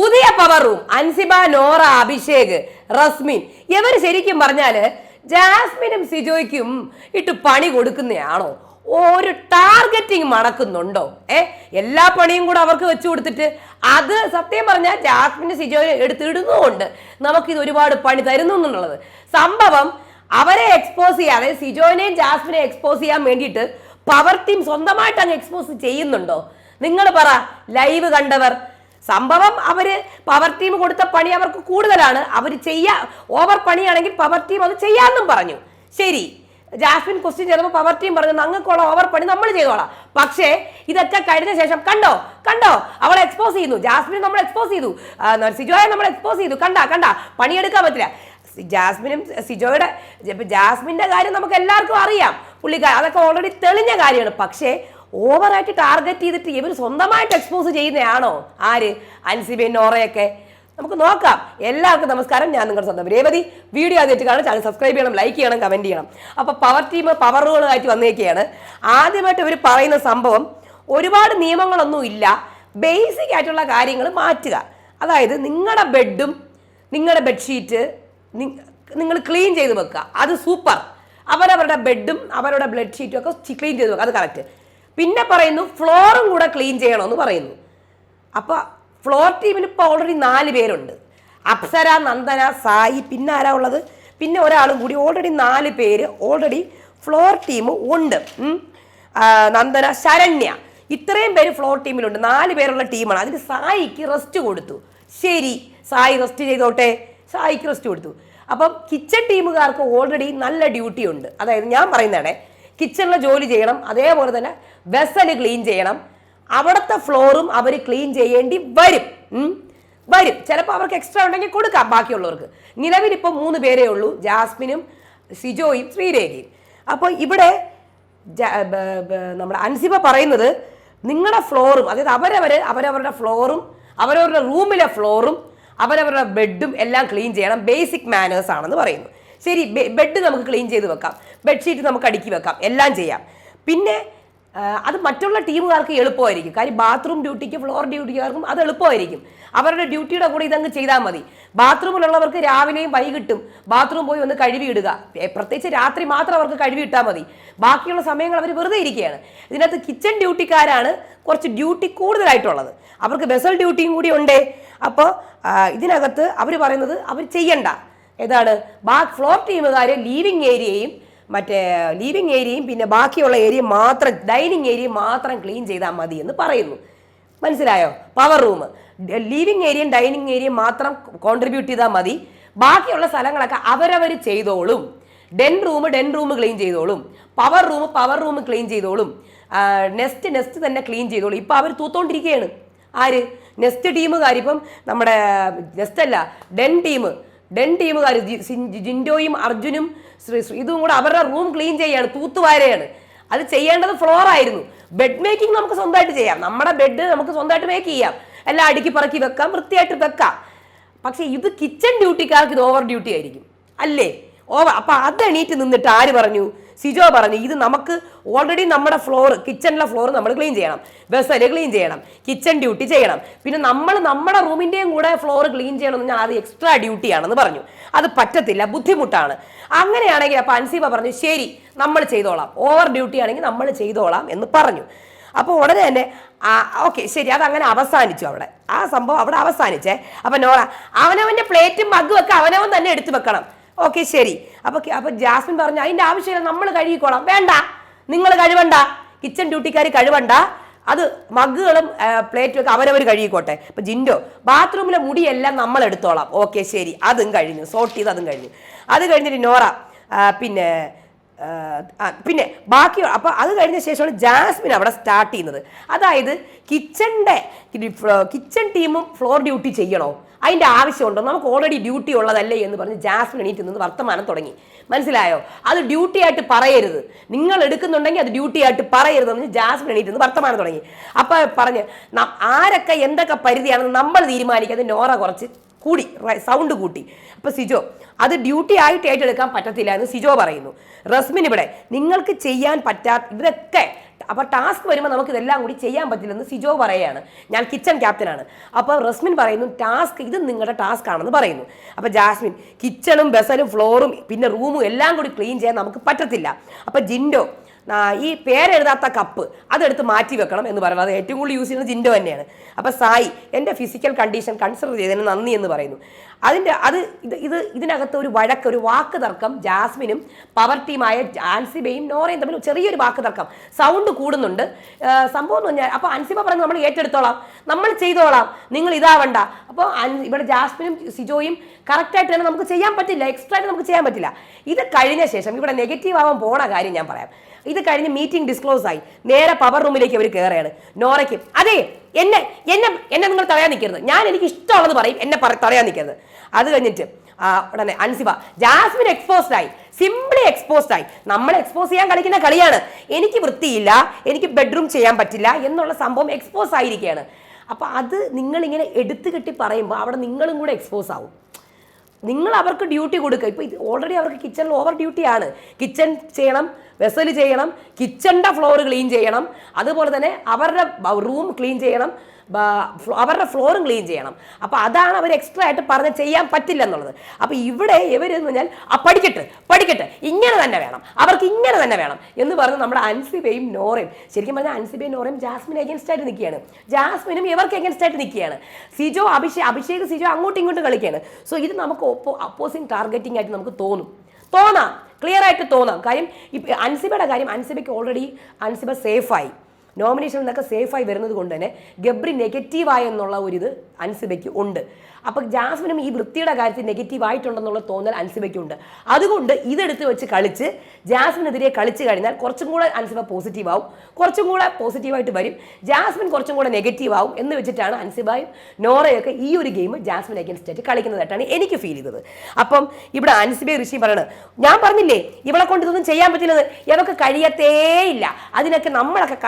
പുതിയ power room Ansiba Nora Abhishek Resmin. ഇവർ ശരിക്കും പറഞ്ഞാൽ ജാസ്മിനും സിജോയ്ക്കും ഇട്ട് പണി കൊടുക്കുന്നയാണോ? ഒരു ടാർഗറ്റിംഗ് മണക്കുന്നുണ്ടോ ഏ? എല്ലാ പണിയും കൂടെ അവർക്ക് വെച്ചു കൊടുത്തിട്ട് അത് സത്യം പറഞ്ഞാൽ ജാസ്മിന് സിജോയെ എടുത്തിടുന്നുമുണ്ട്. നമുക്കിത് ഒരുപാട് പണി തരുന്നു എന്നുള്ളത്. സംഭവം അവരെ എക്സ്പോസ് ചെയ്യാതെ സിജോനെയും ജാസ്മിനെ എക്സ്പോസ് ചെയ്യാൻ വേണ്ടിയിട്ട് പവർ ടീം സ്വന്തമായിട്ട് അങ്ങ് എക്സ്പോസ് ചെയ്യുന്നുണ്ടോ? നിങ്ങൾ പറ ലൈവ് കണ്ടവർ സംഭവം അവർ പവർ ടീം കൊടുത്ത പണി അവർക്ക് കൂടുതലാണ്. അവർ ചെയ്യാ ഓവർ പണിയാണെങ്കിൽ പവർ ടീം അത് ചെയ്യാമെന്നും പറഞ്ഞു. ശരി. ജാസ്മിൻ ക്വസ്റ്റ്യൻ ചെയ്തപ്പോൾ പവർ ടീം പറഞ്ഞു ഞങ്ങൾക്കുള്ള ഓവർ പണി നമ്മൾ ചെയ്തോളാം. പക്ഷേ ഇതൊക്കെ കഴിഞ്ഞ ശേഷം കണ്ടോ? കണ്ടോ? അവൾ എക്സ്പോസ് ചെയ്യുന്നു. ജാസ്മിൻ നമ്മൾ എക്സ്പോസ് ചെയ്തു. സിജോയെ നമ്മൾ എക്സ്പോസ് ചെയ്തു. കണ്ട കണ്ട. പണിയെടുക്കാൻ പറ്റില്ല. ജാസ്മിനും സിജോയുടെ ഇപ്പം ജാസ്മിന്റെ കാര്യം നമുക്ക് എല്ലാവർക്കും അറിയാം. പുള്ളിക്കാർ അതൊക്കെ ഓൾറെഡി തെളിഞ്ഞ കാര്യമാണ്. പക്ഷേ ഓവറായിട്ട് ടാർഗറ്റ് ചെയ്തിട്ട് ഇവർ സ്വന്തമായിട്ട് എക്സ്പോസ് ചെയ്യുന്നതാണോ ആര്? അൻസിബിൻ നോറയൊക്കെ. നമുക്ക് നോക്കാം. എല്ലാവർക്കും നമസ്കാരം. ഞാൻ നിങ്ങളുടെ സ്വന്തം രേവതി. വീഡിയോ ആദ്യമായിട്ട് കാണാൻ ചാനൽ സബ്സ്ക്രൈബ് ചെയ്യണം ലൈക്ക് ചെയ്യണം കമന്റ് ചെയ്യണം. അപ്പോൾ പവർ ടീം പവറുകളായിട്ട് വന്നേക്കുകയാണ് ആദ്യമായിട്ട് ഇവർ പറയുന്ന സംഭവം ഒരുപാട് നിയമങ്ങളൊന്നും ഇല്ല. ബേസിക് ആയിട്ടുള്ള കാര്യങ്ങൾ മാറ്റുക. അതായത് നിങ്ങളുടെ ബെഡും നിങ്ങളുടെ ബെഡ്ഷീറ്റ് നിങ്ങൾ ക്ലീൻ ചെയ്ത് വെക്കുക. അത് സൂപ്പർ അവരവരുടെ ബെഡും അവരുടെ ബ്ലഡ് ഷീറ്റും ഒക്കെ ക്ലീൻ ചെയ്ത് വെക്കുക. അത് കറക്റ്റ് പിന്നെ പറയുന്നു ഫ്ലോറും കൂടെ ക്ലീൻ ചെയ്യണമെന്ന് പറയുന്നു. അപ്പോൾ ഫ്ലോർ ടീമിന് ഇപ്പോൾ ഓൾറെഡി നാല് പേരുണ്ട്. അപ്സര നന്ദന സായി പിന്നെ ആരാ ഉള്ളത്? പിന്നെ ഒരാളും കൂടി ഓൾറെഡി നാല് പേര് ഓൾറെഡി ഫ്ലോർ ടീം ഉണ്ട്. നന്ദന ശരണ്യ. ഇത്രയും പേര് ഫ്ലോർ ടീമിലുണ്ട്. നാല് പേരുള്ള ടീമാണ്. അതിന് സായിക്ക് റെസ്റ്റ് കൊടുത്തു. ശരി സായി റെസ്റ്റ് ചെയ്തോട്ടെ. സായിക്ക് റെസ്റ്റ് കൊടുത്തു. അപ്പം കിച്ചൺ ടീമുകാർക്ക് ഓൾറെഡി നല്ല ഡ്യൂട്ടി ഉണ്ട്. അതായത് ഞാൻ പറയുന്നതാണ് കിച്ചണിലെ ജോലി ചെയ്യണം അതേപോലെ തന്നെ വെസൽ ക്ലീൻ ചെയ്യണം. അവിടുത്തെ ഫ്ലോറും അവർ ക്ലീൻ ചെയ്യേണ്ടി വരും. വരും. ചിലപ്പോൾ അവർക്ക് എക്സ്ട്രാ ഉണ്ടെങ്കിൽ കൊടുക്കാം ബാക്കിയുള്ളവർക്ക്. നിലവിൽ ഇപ്പോൾ മൂന്ന് പേരേ ഉള്ളൂ. ജാസ്മിനും സിജോയും ശ്രീരേഖയും. അപ്പോൾ ഇവിടെ നമ്മുടെ അൻസിബ പറയുന്നത് നിങ്ങളുടെ ഫ്ലോറും അതായത് അവരവർ അവരവരുടെ ഫ്ലോറും അവരവരുടെ റൂമിലെ ഫ്ലോറും അവരവരുടെ ബെഡും എല്ലാം ക്ലീൻ ചെയ്യണം. ബേസിക് മാനേഴ്സ് ആണെന്ന് പറയുന്നു. ശരി ബെഡ് നമുക്ക് ക്ലീൻ ചെയ്ത് വെക്കാം. ബെഡ്ഷീറ്റ് നമുക്ക് അടുക്കി വെക്കാം. എല്ലാം ചെയ്യാം. പിന്നെ അത് മറ്റുള്ള ടീമുകാർക്ക് എളുപ്പമായിരിക്കും. കാര്യം ബാത്റൂം ഡ്യൂട്ടിക്ക് ഫ്ലോർ ഡ്യൂട്ടിക്കാർക്കും അത് എളുപ്പമായിരിക്കും. അവരുടെ ഡ്യൂട്ടിയുടെ കൂടെ ഇതങ്ങ് ചെയ്താൽ മതി. ബാത്റൂമിലുള്ളവർക്ക് രാവിലെയും വൈകിട്ടും ബാത്റൂം പോയി ഒന്ന് കഴുകിയിടുക. പ്രത്യേകിച്ച് രാത്രി മാത്രം അവർക്ക് കഴുകിയിട്ടാൽ മതി. ബാക്കിയുള്ള സമയങ്ങൾ അവർ വെറുതെ ഇരിക്കുകയാണ്. ഇതിനകത്ത് കിച്ചൺ ഡ്യൂട്ടിക്കാരാണ് കുറച്ച് ഡ്യൂട്ടി കൂടുതലായിട്ടുള്ളത്. അവർക്ക് ബെസൽ ഡ്യൂട്ടിയും കൂടി ഉണ്ടേ. അപ്പോൾ ഇതിനകത്ത് അവർ പറയുന്നത് അവർ ചെയ്യണ്ട. ഏതാണ്? ബാക്ക് ഫ്ലോർ ടീമുകാർ ലീവിങ് ഏരിയയും മറ്റേ ലീവിങ് ഏരിയയും പിന്നെ ബാക്കിയുള്ള ഏരിയ മാത്രം ഡൈനിങ് ഏരിയ മാത്രം ക്ലീൻ ചെയ്താൽ മതി എന്ന് പറയുന്നു. മനസ്സിലായോ? പവർ റൂം ലീവിങ് ഏരിയയും ഡൈനിങ് ഏരിയയും മാത്രം കോൺട്രിബ്യൂട്ട് ചെയ്താൽ മതി. ബാക്കിയുള്ള സ്ഥലങ്ങളൊക്കെ അവരവർ ചെയ്തോളും. Den room den room clean ചെയ്തോളും. Power room power room clean ചെയ്തോളും. നെസ്റ്റ് നെസ്റ്റ് തന്നെ ക്ലീൻ ചെയ്തോളും. ഇപ്പം അവർ തൂത്തോണ്ടിരിക്കുകയാണ് ആര്? നെസ്റ്റ് ടീമുകാരിപ്പം നമ്മുടെ നെസ്റ്റ് അല്ല ഡെൻ ടീം ഡെൻ ടീമുകാർ ജിൻഡോയും അർജുനും ഇതും കൂടെ അവരുടെ റൂം ക്ലീൻ ചെയ്യാണ് തൂത്തുവാരയാണ് അത് ചെയ്യേണ്ടത് ഫ്ലോർ ആയിരുന്നു. ബെഡ് മേക്കിംഗ് നമുക്ക് സ്വന്തമായിട്ട് ചെയ്യാം. നമ്മുടെ ബെഡ് നമുക്ക് സ്വന്തമായിട്ട് മേക്ക് ചെയ്യാം. എല്ലാം അടുക്കി പറക്കി വെക്കാം വൃത്തിയായിട്ട് വെക്കാം. പക്ഷേ ഇത് കിച്ചൺ ഡ്യൂട്ടിക്കാർക്ക് ഇത് ഓവർ ഡ്യൂട്ടി ആയിരിക്കും. അല്ലേ? ഓവർ അപ്പൊ അത് എണീറ്റ് നിന്നിട്ട് ആര് പറഞ്ഞു? സിജോ പറഞ്ഞു ഇത് നമുക്ക് ഓൾറെഡി നമ്മുടെ ഫ്ലോർ കിച്ചണിലെ ഫ്ലോർ നമ്മൾ ക്ലീൻ ചെയ്യണം. വെസൽ ക്ലീൻ ചെയ്യണം. കിച്ചൺ ഡ്യൂട്ടി ചെയ്യണം. പിന്നെ നമ്മൾ നമ്മുടെ റൂമിന്റെയും കൂടെ ഫ്ലോർ ക്ലീൻ ചെയ്യണമെന്ന് ഞാൻ അത് എക്സ്ട്രാ ഡ്യൂട്ടിയാണെന്ന് പറഞ്ഞു. അത് പറ്റത്തില്ല ബുദ്ധിമുട്ടാണ്. അങ്ങനെയാണെങ്കിൽ അപ്പൊ അൻസീബ പറഞ്ഞു ശരി നമ്മൾ ചെയ്തോളാം. ഓവർ ഡ്യൂട്ടി ആണെങ്കിൽ നമ്മൾ ചെയ്തോളാം എന്ന് പറഞ്ഞു. അപ്പോൾ ഉടനെ തന്നെ ഓക്കെ ശരി അത് അങ്ങനെ അവസാനിച്ചു അവിടെ. ആ സംഭവം അവിടെ അവസാനിച്ചേ. അപ്പൊ നോറ അവനവന്റെ പ്ലേറ്റും മഗ്ഗും ഒക്കെ അവനവൻ തന്നെ എടുത്തു വെക്കണം. ഓക്കെ ശരി. അപ്പൊ അപ്പോൾ അപ്പൊ ജാസ്മിൻ പറഞ്ഞു അതിന്റെ ആവശ്യമില്ല നമ്മൾ കഴുകിക്കോളാം. വേണ്ട. നിങ്ങൾ കഴിവണ്ട. കിച്ചൺ ഡ്യൂട്ടിക്കാർ കഴിവണ്ട. അത് മഗ്ഗുകളും പ്ലേറ്റും ഒക്കെ അവരവർ കഴുകിക്കോട്ടെ. ഇപ്പൊ ജിൻഡോ ബാത്റൂമിലെ മുടിയെല്ലാം നമ്മൾ എടുത്തോളാം. ഓക്കെ ശരി. അതും കഴിഞ്ഞു. സോർട്ട് ചെയ്ത് അതും കഴിഞ്ഞു. അത് കഴിഞ്ഞിട്ട് നോറ പിന്നെ പിന്നെ ബാക്കി അപ്പോൾ അത് കഴിഞ്ഞ ശേഷമാണ് ജാസ്മിൻ അവിടെ സ്റ്റാർട്ട് ചെയ്യുന്നത്. അതായത് കിച്ചണിന്റെ കിച്ചൺ ടീമും ഫ്ലോർ ഡ്യൂട്ടി ചെയ്യണോ? അതിന്റെ ആവശ്യമുണ്ടോ? നമുക്ക് ഓൾറെഡി ഡ്യൂട്ടി ഉള്ളതല്ലേ എന്ന് പറഞ്ഞ് ജാസ്മിൻ എണീറ്റ് നിന്ന് വർത്തമാനം തുടങ്ങി. മനസ്സിലായോ? അത് ഡ്യൂട്ടി ആയിട്ട് പറയരുത്. നിങ്ങൾ എടുക്കുന്നുണ്ടെങ്കിൽ അത് ഡ്യൂട്ടി ആയിട്ട് പറയരുത് എന്ന് ജാസ്മിൻ എണീറ്റ് നിന്ന് വർത്തമാനം തുടങ്ങി. അപ്പോൾ പറഞ്ഞ് ആരൊക്കെ എന്തൊക്കെ പരിധിയാണെന്ന് നമ്മൾ തീരുമാനിക്കാതെ നോറ കുറച്ച് കൂടി സൗണ്ട് കൂട്ടി. അപ്പൊ സിജോ അത് ഡ്യൂട്ടി ആയിട്ട് ഏറ്റെടുക്കാൻ പറ്റത്തില്ല എന്ന് സിജോ പറയുന്നു. റസ്മിൻ ഇവിടെ നിങ്ങൾക്ക് ചെയ്യാൻ പറ്റാത്ത ഇതൊക്കെ അപ്പോൾ ടാസ്ക് വരുമ്പോൾ നമുക്ക് ഇതെല്ലാം കൂടി ചെയ്യാൻ പറ്റില്ലെന്ന് സിജോ പറയുകയാണ് ഞാൻ കിച്ചൺ ക്യാപ്റ്റനാണ് അപ്പോൾ റസ്മിൻ പറയുന്നു ടാസ്ക് ഇത് നിങ്ങളുടെ ടാസ്ക് ആണെന്ന് പറയുന്നു. അപ്പോൾ ജാസ്മിൻ കിച്ചണും ബസലും ഫ്ലോറും പിന്നെ റൂമും എല്ലാം കൂടി ക്ലീൻ ചെയ്യാൻ നമുക്ക് പറ്റത്തില്ല. അപ്പോൾ ജിൻഡോ ഈ പേരെഴുതാത്ത കപ്പ് അതെടുത്ത് മാറ്റി വെക്കണം എന്ന് പറയുന്നത് അത് ഏറ്റവും കൂടുതൽ യൂസ് ചെയ്യുന്നത് ജിൻഡോ തന്നെയാണ്. അപ്പോൾ സായി എന്റെ ഫിസിക്കൽ കണ്ടീഷൻ കൺസിഡർ ചെയ്തതിന് നന്ദി എന്ന് പറയുന്നു. അതിന്റെ അത് ഇത് ഇത് ഇതിനകത്ത് ഒരു വഴക്ക് ഒരു വാക്ക് തർക്കം ജാസ്മിനും പവർ ടീമായ ആൻസിബയും നോറയും തമ്മിൽ ചെറിയൊരു വാക്ക് തർക്കം സൗണ്ട് കൂടുന്നുണ്ട്. സംഭവം എന്ന് പറഞ്ഞാൽ അപ്പോൾ അൻസിബ പറഞ്ഞു നമ്മൾ ഏറ്റെടുത്തോളാം. നമ്മൾ ചെയ്തോളാം. നിങ്ങൾ ഇതാവണ്ട. അപ്പോൾ ഇവിടെ ജാസ്മിനും സിജോയും കറക്റ്റായിട്ട് തന്നെ നമുക്ക് ചെയ്യാൻ പറ്റില്ല എക്സ്ട്രാ ആയിട്ട് നമുക്ക് ചെയ്യാൻ പറ്റില്ല. ഇത് കഴിഞ്ഞ ശേഷം ഇവിടെ നെഗറ്റീവ് ആവാൻ പോണ കാര്യം ഞാൻ പറയാം. ഇത് കഴിഞ്ഞ് മീറ്റിംഗ് ഡിസ്ക്ലോസ് ആയി. നേരെ പവർ റൂമിലേക്ക് അവർ കയറുകയാണ് നോറയ്ക്ക് അതെ എന്നെ എന്നെ എന്നെ നിങ്ങൾ തടയാൻ നിൽക്കരുത്. ഞാൻ എനിക്ക് ഇഷ്ടമുള്ളത് പറയും എന്നെ തടയാൻ നിൽക്കരുത്. അത് കഴിഞ്ഞിട്ട് ഉടനെ അൻസിബ ജാസ്മിൻ എക്സ്പോസ്ഡ് ആയി. സിംപ്ലി എക്സ്പോസ്ഡ് ആയി. നമ്മൾ എക്സ്പോസ് ചെയ്യാൻ കളിക്കുന്ന കളിയാണ്. എനിക്ക് വൃത്തിയില്ല എനിക്ക് ബെഡ്റൂം ചെയ്യാൻ പറ്റില്ല എന്നുള്ള സംഭവം എക്സ്പോസ് ആയിരിക്കുകയാണ്. അപ്പോൾ അത് നിങ്ങളിങ്ങനെ എടുത്തു കെട്ടി പറയുമ്പോൾ അവിടെ നിങ്ങളും കൂടെ എക്സ്പോസ് ആവും. നിങ്ങൾ അവർക്ക് ഡ്യൂട്ടി കൊടുക്കുക ഇപ്പോൾ ഇത് ഓൾറെഡി അവർക്ക് കിച്ചണിൽ ഓവർ ഡ്യൂട്ടിയാണ് കിച്ചൺ ചെയ്യണം വെസൽ ചെയ്യണം കിച്ചണിന്റെ ഫ്ലോർ ക്ലീൻ ചെയ്യണം. അതുപോലെ തന്നെ അവരുടെ റൂം ക്ലീൻ ചെയ്യണം. അവരുടെ ഫ്ലോറും ക്ലീൻ ചെയ്യണം. അപ്പോൾ അതാണ് അവർ എക്സ്ട്രാ ആയിട്ട് പറഞ്ഞ് ചെയ്യാൻ പറ്റില്ല എന്നുള്ളത് അപ്പോൾ ഇവിടെ ഇവരെന്ന് പറഞ്ഞാൽ ആ പഠിക്കട്ടെ പഠിക്കട്ടെ ഇങ്ങനെ തന്നെ വേണം അവർക്ക് ഇങ്ങനെ തന്നെ വേണം എന്ന് പറഞ്ഞ് നമ്മുടെ അൻസിബയും നോറയും ശരിക്കും പറഞ്ഞാൽ അൻസിബയും നോറയും ജാസ്മിൻ എഗൻസ്റ്റ് ആയിട്ട് നിൽക്കുകയാണ്. ജാസ്മിനും ഇവർക്ക് എഗൻസ്റ്റ് ആയിട്ട് നിൽക്കുകയാണ്. സിജോ അഭിഷേക് അഭിഷേക് സിജോ അങ്ങോട്ടും ഇങ്ങോട്ടും കളിക്കുകയാണ്. സോ ഇത് നമുക്ക് ഒപ്പോ അപ്പോസിങ് ടാർഗറ്റിംഗ് ആയിട്ട് നമുക്ക് തോന്നും. തോന്നാം. ക്ലിയർ ആയിട്ട് തോന്നാം. കാര്യം ഇപ്പം അൻസിബയുടെ കാര്യം അൻസിബയ്ക്ക് ഓൾറെഡി അൻസിബ സേഫായി നോമിനേഷനിൽ നിന്നൊക്കെ സേഫായി വരുന്നത് കൊണ്ട് തന്നെ ഗബ്രി നെഗറ്റീവായ എന്നുള്ള ഒരു ഇത് അൻസിബയ്ക്ക് ഉണ്ട്. അപ്പോൾ ജാസ്മിനും ഈ വൃത്തിയുടെ കാര്യത്തിൽ നെഗറ്റീവ് ആയിട്ടുണ്ടെന്നുള്ള തോന്നൽ അൻസിബയ്ക്കുണ്ട്. അതുകൊണ്ട് ഇതെടുത്ത് വെച്ച് കളിച്ച് ജാസ്മിനെതിരെ കളിച്ച് കഴിഞ്ഞാൽ കുറച്ചും കൂടെ അൻസിബ പോസിറ്റീവ് ആവും. കുറച്ചും കൂടെ പോസിറ്റീവായിട്ട് വരും. ജാസ്മിൻ കുറച്ചും കൂടെ നെഗറ്റീവ് ആവും എന്ന് വെച്ചിട്ടാണ് അൻസിബായും നോറയൊക്കെ ഈ ഒരു ഗെയിം ജാസ്മിൻ അഗേൻസ്റ്റ് ആയിട്ട് കളിക്കുന്നതായിട്ടാണ് എനിക്ക് ഫീൽ ചെയ്തത്. അപ്പം ഇവിടെ അൻസിബെ ഋഷി പറയണത് ഞാൻ പറഞ്ഞില്ലേ ഇവളെ കൊണ്ട് ഇതൊന്നും ചെയ്യാൻ പറ്റില്ലത്. ഇവക്ക് കഴിയത്തേയില്ല അതിനൊക്കെ നമ്മളൊക്കെ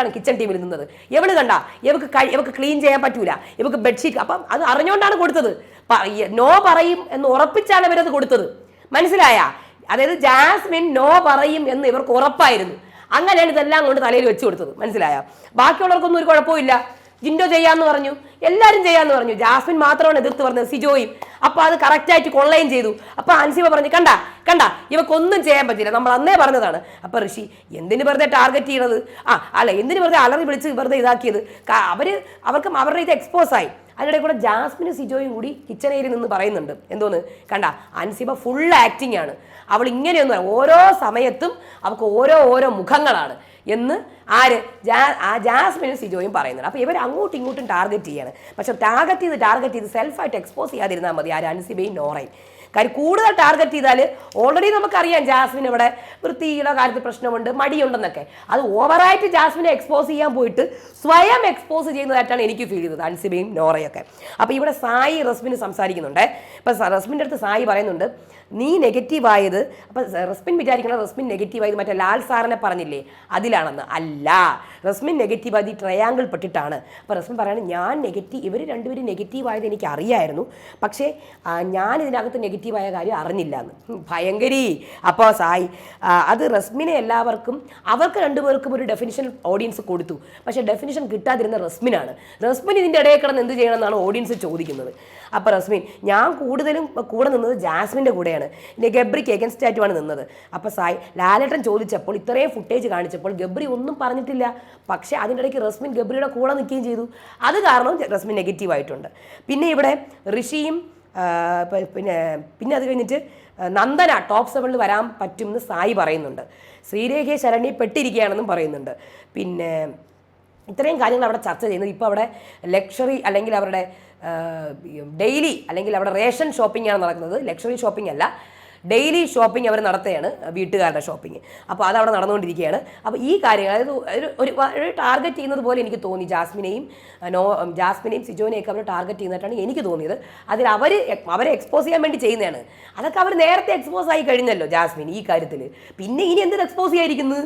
കഷ്ടപ്പെട്ടാണ് കിച്ചൺ ടീമിൽ നിന്നത്. എവൾ കണ്ട? ഇവക്ക് ഇവക്ക് ക്ലീൻ ചെയ്യാൻ പറ്റൂല. ഇവക്ക് ബെഡ്ഷീറ്റ് അപ്പം അത് അറിഞ്ഞുകൊണ്ടാണ് കൊടുത്തത്. നോ പറയും എന്ന് ഉറപ്പിച്ചാണ് ഇവരത് കൊടുത്തത്. മനസ്സിലായ? അതായത് ജാസ്മിൻ നോ പറയും എന്ന് ഇവർക്ക് ഉറപ്പായിരുന്നു. അങ്ങനെയാണ് ഇതെല്ലാം കൊണ്ട് തലയിൽ വെച്ച് കൊടുത്തത്. മനസ്സിലായ? ബാക്കിയുള്ളവർക്കൊന്നും ഒരു കുഴപ്പമില്ല ജിൻഡോ ചെയ്യാന്ന് പറഞ്ഞു. എല്ലാവരും ചെയ്യാന്ന് പറഞ്ഞു. ജാസ്മിൻ മാത്രമാണ് എതിർത്ത് പറഞ്ഞത് സിജോയും. അപ്പൊ അത് കറക്റ്റ് ആയിട്ട് കൊള്ളയും ചെയ്തു. അപ്പൊ അൻസിമ പറഞ്ഞു കണ്ട കണ്ട ഇവക്കൊന്നും ചെയ്യാൻ പറ്റില്ല. നമ്മൾ അന്നേ പറഞ്ഞതാണ്. അപ്പൊ ഋഷി എന്തിന് വെറുതെ ടാർഗറ്റ് ചെയ്യണത്? ആ അല്ല എന്തിന് വെറുതെ അലറി വിളിച്ച് വെറുതെ ഇതാക്കിയത്? അവർ അവർക്ക് അവരുടെ ഇത് എക്സ്പോസ് ആയി. അതിനിടെ കൂടെ ജാസ്മിനും സിജോയും കൂടി കിച്ചൺ ഏരിയയിൽ നിന്ന് പറയുന്നുണ്ട്. എന്തോന്ന്? കണ്ട അൻസിബ ഫുൾ ആക്ടിംഗ് ആണ്. അവൾ ഇങ്ങനെയൊന്നും ഓരോ സമയത്തും അവൾക്ക് ഓരോ ഓരോ മുഖങ്ങളാണ്. എന്ന് ആര്? ആ ജാസ്മിനും സിജോയും പറയുന്നുണ്ട്. അപ്പോൾ ഇവർ അങ്ങോട്ടും ഇങ്ങോട്ടും ടാർഗറ്റ് ചെയ്യാണ്. പക്ഷെ ടാർഗറ്റ് ചെയ്ത് ടാർഗറ്റ് ചെയ്ത് സെൽഫായിട്ട് എക്സ്പോസ് ചെയ്യാതിരുന്നാൽ മതി ആര് അൻസിബയും നോറയും. കാര്യം കൂടുതൽ ടാർഗറ്റ് ചെയ്താൽ ഓൾറെഡി നമുക്കറിയാം ജാസ്മിൻ ഇവിടെ വൃത്തിയുടെ കാര്യത്തിൽ പ്രശ്നമുണ്ട് മടിയുണ്ടെന്നൊക്കെ. അത് ഓവറായിട്ട് ജാസ്മിനെ എക്സ്പോസ് ചെയ്യാൻ പോയിട്ട് സ്വയം എക്സ്പോസ് ചെയ്യുന്നതായിട്ടാണ് എനിക്ക് ഫീൽ ചെയ്തത് അൻസിബയും നോറയൊക്കെ. അപ്പോൾ ഇവിടെ സായി റസ്മിന് സംസാരിക്കുന്നുണ്ട്. ഇപ്പം റസ്മിന്റെ അടുത്ത് സായി പറയുന്നുണ്ട് നീ നെഗറ്റീവ് ആയത് അപ്പം റസ്മിൻ വിചാരിക്കണം റസ്മിൻ നെഗറ്റീവ് ആയത് മറ്റേ ലാൽ സാറിനെ പറഞ്ഞില്ലേ? അതിലാണെന്ന്. അല്ല റസ്മിൻ നെഗറ്റീവ് ആയത് ഈ ട്രയാങ്കിൾ പെട്ടിട്ടാണ്. അപ്പോൾ റസ്മിൻ പറയാണ് ഞാൻ നെഗറ്റീവ് ഇവർ രണ്ടുപേരും നെഗറ്റീവ് ആയത് എനിക്ക് അറിയായിരുന്നു പക്ഷേ ഞാൻ ഇതിനകത്ത് നെഗറ്റീവായ കാര്യം അറിഞ്ഞില്ല എന്ന് ഭയങ്കരീ. അപ്പോൾ സായി അത് റസ്മിനെ എല്ലാവർക്കും അവർക്ക് രണ്ടുപേർക്കും ഒരു ഡെഫിനിഷൻ ഓഡിയൻസ് കൊടുത്തു. പക്ഷേ ഡെഫിനിഷൻ കിട്ടാതിരുന്ന റസ്മിനാണ്. റസ്മിൻ ഇതിന്റെ ഇടയിൽ കിടന്ന് എന്ത് ചെയ്യണമെന്നാണ് ഓഡിയൻസ് ചോദിക്കുന്നത്. അപ്പോൾ റസ്മിൻ ഞാൻ കൂടുതലും കൂടെ നിന്നത് ജാസ്മിന്റെ കൂടെയാണ്. പിന്നെ ഗബ്രിക്ക് എഗൻസ്റ്റ് ആയിട്ടുമാണ് നിന്നത്. അപ്പോൾ സായി ലാലേട്ടൻ ചോദിച്ചപ്പോൾ ഇത്രയും ഫുട്ടേജ് കാണിച്ചപ്പോൾ ഗബ്രി ഒന്നും പറഞ്ഞിട്ടില്ല. പക്ഷേ അതിന്റെ ഇടയ്ക്ക് റസ്മിൻ ഗബ്രിയുടെ കൂടെ നിൽക്കുകയും ചെയ്തു. അത് കാരണം റസ്മിൻ നെഗറ്റീവായിട്ടുണ്ട് പിന്നെ ഇവിടെ ഋഷിയും പിന്നെ പിന്നെ അത് കഴിഞ്ഞിട്ട് നന്ദന ടോപ്പ് സെവനിൽ വരാൻ പറ്റുമെന്ന് സായി പറയുന്നുണ്ട്. ശ്രീരേഖയെ ശരണി പെട്ടിരിക്കുകയാണെന്നും പറയുന്നുണ്ട്. പിന്നെ ഇത്രയും കാര്യങ്ങൾ അവിടെ ചർച്ച ചെയ്യുന്നത് ഇപ്പോൾ അവിടെ ലക്ഷറി അല്ലെങ്കിൽ അവരുടെ ഡെയിലി അല്ലെങ്കിൽ അവിടെ റേഷൻ ഷോപ്പിംഗ് ആണ് നടക്കുന്നത്. ലക്ഷറി ഷോപ്പിംഗ് അല്ല. ഡെയിലി ഷോപ്പിംഗ് അവർ നടത്തുകയാണ് വീട്ടുകാരുടെ ഷോപ്പിംഗ്. അപ്പോൾ അത് നടന്നുകൊണ്ടിരിക്കുകയാണ്. അപ്പോൾ ഈ കാര്യങ്ങൾ അതായത് ഒരു ഒരു ടാർഗറ്റ് ചെയ്യുന്നത് പോലെ എനിക്ക് തോന്നി. ജാസ്മിനെയും നോ ജാസ്മിനെയും സിജോനെയൊക്കെ അവർ ടാർഗറ്റ് ചെയ്യുന്നതായിട്ടാണ് എനിക്ക് തോന്നിയത്. അതിൽ അവർ അവരെ എക്സ്പോസ് ചെയ്യാൻ വേണ്ടി ചെയ്യുന്നതാണ്. അതൊക്കെ അവർ നേരത്തെ എക്സ്പോസ് ആയി കഴിഞ്ഞല്ലോ ജാസ്മിൻ ഈ കാര്യത്തിൽ. പിന്നെ ഇനി എന്തിന് എക്സ്പോസ് ചെയ്യാതിരിക്കുന്നത്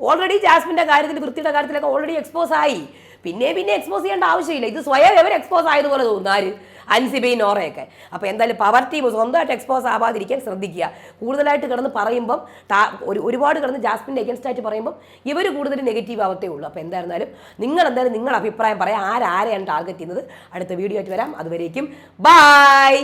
ഓൾറെഡി ജാസ്മിന്റെ കാര്യത്തിൽ വൃത്തിയുടെ കാര്യത്തിലൊക്കെ ഓൾറെഡി എക്സ്പോസ് ആയി. പിന്നെ പിന്നെ എക്സ്പോസ് ചെയ്യേണ്ട ആവശ്യമില്ല. ഇത് സ്വയം എവർ എക്സ്പോസ് ആയതുപോലെ തോന്നുന്നു ആര്? അൻസിബയും നോറയൊക്കെ. അപ്പോൾ എന്തായാലും പവർ ടീം സ്വന്തമായിട്ട് എക്സ്പോസ് ആവാതിരിക്കാൻ ശ്രദ്ധിക്കുക. കൂടുതലായിട്ട് കിടന്ന് പറയുമ്പം ഒരു ഒരുപാട് കിടന്ന് ജാസ്മിന്റെ എഗൻസ്റ്റ് ആയിട്ട് പറയുമ്പം ഇവർ കൂടുതൽ നെഗറ്റീവ് ആവത്തേ ഉള്ളൂ. അപ്പോൾ എന്തായിരുന്നാലും നിങ്ങൾ എന്തായാലും നിങ്ങളുടെ അഭിപ്രായം പറയാം. ആരാരെയാണ് ടാർഗറ്റ് ചെയ്യുന്നത്? അടുത്ത വീഡിയോ ആയിട്ട് വരാം. അതുവരേക്കും ബായ്